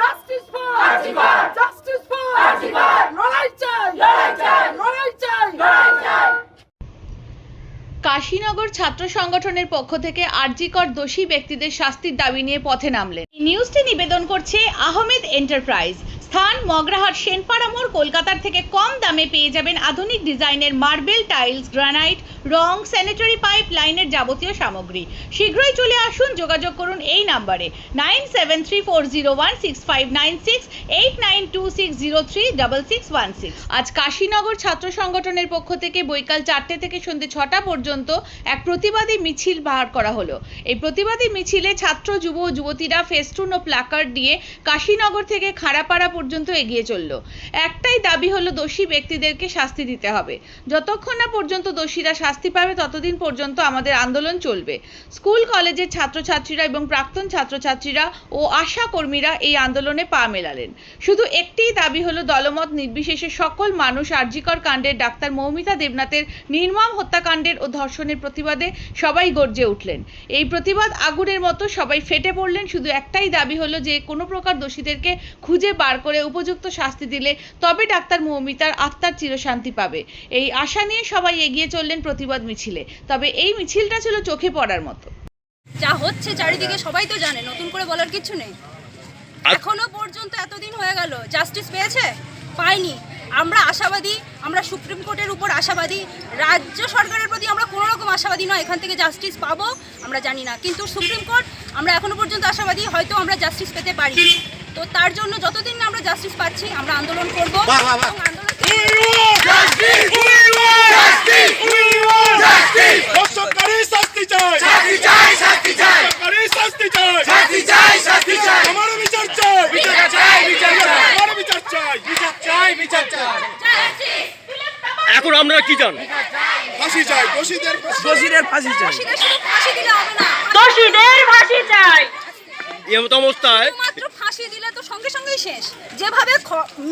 Justice for justice for লড়াই চাই লড়াই চাই কাশীনগর ছাত্র সংগঠনের পক্ষ থেকে আরজিকর দোষী ব্যক্তিদের শাস্তির দাবি নিয়ে পথে নামলেন। নিউজটি নিবেদন করছে আহমেদ এন্টারপ্রাইজ। স্থান মগরাহাট সেনপাড়া মোড় কলকাতার থেকে কম দামে পেয়ে যাবেন আধুনিক ডিজাইনের মার্বেল টাইলস, গ্রানাইট, রং স্যানিটারি পাইপ লাইনের যাবতীয় সামগ্রী। শীঘ্রই চলে আসুন, যোগাযোগ করুন এই নাম্বারে nine seven three four zero one six five nine six, eight nine two six zero three double six one six. আজ কাশীনগর ছাত্র সংগঠনের পক্ষ থেকে বৈকাল চারটে থেকে সন্ধ্যে ছটা পর্যন্ত এক প্রতিবাদী মিছিল বার করা হলো। এই প্রতিবাদী মিছিলে ছাত্র, যুব যুবতীরা ফেস্টুন ও প্ল্যাকার্ড দিয়ে কাশীনগর থেকে খাড়াপাড়া পর্যন্ত এগিয়ে চলল। একটাই দাবি হলো, দোষী ব্যক্তিদেরকে শাস্তি দিতে হবে। যতক্ষণ না পর্যন্ত দোষীরা শাস্তি পাবে, ততদিন পর্যন্ত আমাদের আন্দোলন চলবে। স্কুল, কলেজের ছাত্রছাত্রীরা এবং প্রাক্তন ছাত্রছাত্রীরা ও আশা কর্মীরা এই আন্দোলনে পা মেলালেন। শুধু একটিই দাবি হলো, দলমত নির্বিশেষে সকল মানুষ আরজিকর কাণ্ডের ডাক্তার মৌমিতা দেবনাথের নির্মম হত্যাকাণ্ডের ও ধর্ষণের প্রতিবাদে সবাই গর্জে উঠলেন। এই প্রতিবাদ আগুনের মতো সবাই ফেটে পড়লেন। শুধু একটাই দাবি হলো যে, কোনো প্রকার দোষীদেরকে খুঁজে বার করে উপযুক্ত শাস্তি দিলে তবে ডাক্তার মৌমিতার আত্মার চিরশান্তি পাবে। এই আশা নিয়ে সবাই এগিয়ে চললেন প্রতিবাদ মিছিলে। তবে এই মিছিলটা ছিল চোখে পড়ার মতো। যা হচ্ছে চারিদিকে সবাই তো জানে নতুন করে বলার কিছু নেই। এখনও পর্যন্ত এতদিন হয়ে গেল জাস্টিস পেয়েছে? পাইনি। আমরা আশাবাদী আমরা সুপ্রিম কোর্টের উপর আশাবাদী রাজ্য সরকারের প্রতি আমরা কোনো রকম আশাবাদী নয় এখান থেকে জাস্টিস পাবো আমরা জানি না। কিন্তু সুপ্রিম কোর্ট আমরা এখনও পর্যন্ত আশাবাদী হয়তো আমরা জাস্টিস পেতে পারি তো তার জন্য যতদিন না আমরা জাস্টিস পাচ্ছি আমরা আন্দোলন করব। এবং শাস্তি চাই। চাই শাস্তি চাই। ধর্ষণকারী চাই। শাস্তি চাই শাস্তি চাই। আমার বিচার চাই। বিচার বিচার চাই। আমার বিচার চাই। বিচার চাই বিচার চাই। এখন আমরা কি চান ফাঁসি চাই দোষীদের ফাঁসি দোষীদের ফাঁসি চাই। দোষীদের শুধু ফাঁসি দিলে হবে না। দোষীদের ফাঁসি চাই। এমত অবস্থায় শুধুমাত্র ফাঁসি দিলে তো সঙ্গে সঙ্গেই শেষ। যেভাবে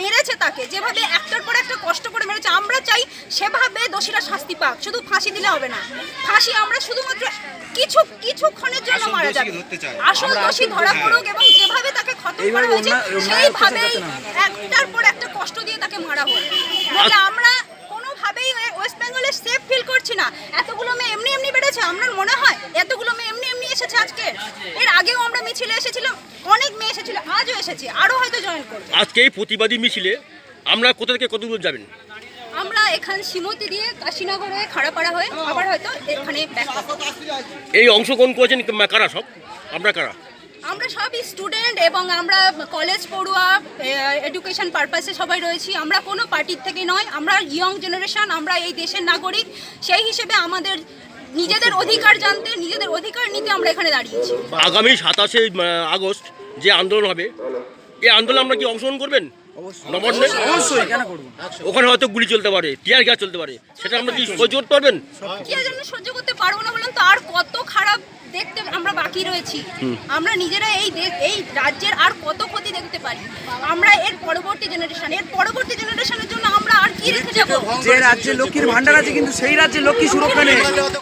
মেরেছে তাকে যেভাবে একটার পর একটা কষ্ট করে মেরেছে আমরা চাই সেভাবে দোষীরা শাস্তি পাক। শুধু ফাঁসি দিলে হবে না। ফাঁসি আমরা শুধুমাত্র কিছু কিছুক্ষণের জন্য মারা যাবে। আসল দোষী ধরা পড়ুক এবং যেভাবে তাকে খতম করা হয়েছে সেইভাবেই একটার পর একটা কষ্ট দিয়ে তাকে মারা হোক। নইলে আমরা কোনোভাবেই ওয়েস্ট বেঙ্গলে সেফ ফিল করছি না। এতগুলো মেয়ে এমনি এমনি বেড়েছে। আপনার মনে হয় এতগুলো এসেছে আজকে? এর আগেও আমরা মিছিলে এসেছিলাম অনেক মেয়ে এসেছিল আজও এসেছি আরও হয়তো জয়েন করবে। আজকে এই প্রতিবাদী মিছিলে আমরা কোথা থেকে কত দূর যাবেন? আমরা এখান সিমতি দিয়ে কাশীনগর হয়ে খাড়াপাড়া হয়ে আবার হয়তো এখানে ব্যাক করব এই অংশগ্রহণ করেছেন কারা সব? আমরা কারা? আমরা সবই স্টুডেন্ট এবং আমরা কলেজ পড়ুয়া এডুকেশন পারপাসে সবাই রয়েছি। আমরা কোনো পার্টির থেকে নয় আমরা ইয়ং জেনারেশন আমরা এই দেশের নাগরিক। সেই হিসেবে আমাদের নিজেদের অধিকার জানতে নিজেদের অধিকার নিতে আমরা এখানে দাঁড়িয়েছি। আগামী সাতাশে আগস্ট যে আন্দোলন হবে এই আন্দোলন আমরা কি অংশগ্রহণ করবেন? ওখানে হয়তো গুলি চলতে পারে টিয়ার গ্যাস চলতে পারে সেটা আমরা কি সহ্য করতে পারবেন? সহ্য করতে পারব না বলুন তো আর কত খারাপ দেখতে আমরা বাকি রয়েছি। আমরা নিজেরা এই এই রাজ্যের আর কত ক্ষতি দেখতে পারি। আমরা এর পরবর্তী জেনারেশন এর পরবর্তী জেনারেশনের জন্য আমরা আর কি রেখে যাব? যে রাজ্যের লক্ষ্মীর ভান্ডার আছে কিন্তু সেই রাজ্যের লক্ষ্মী সুরক্ষা নেই।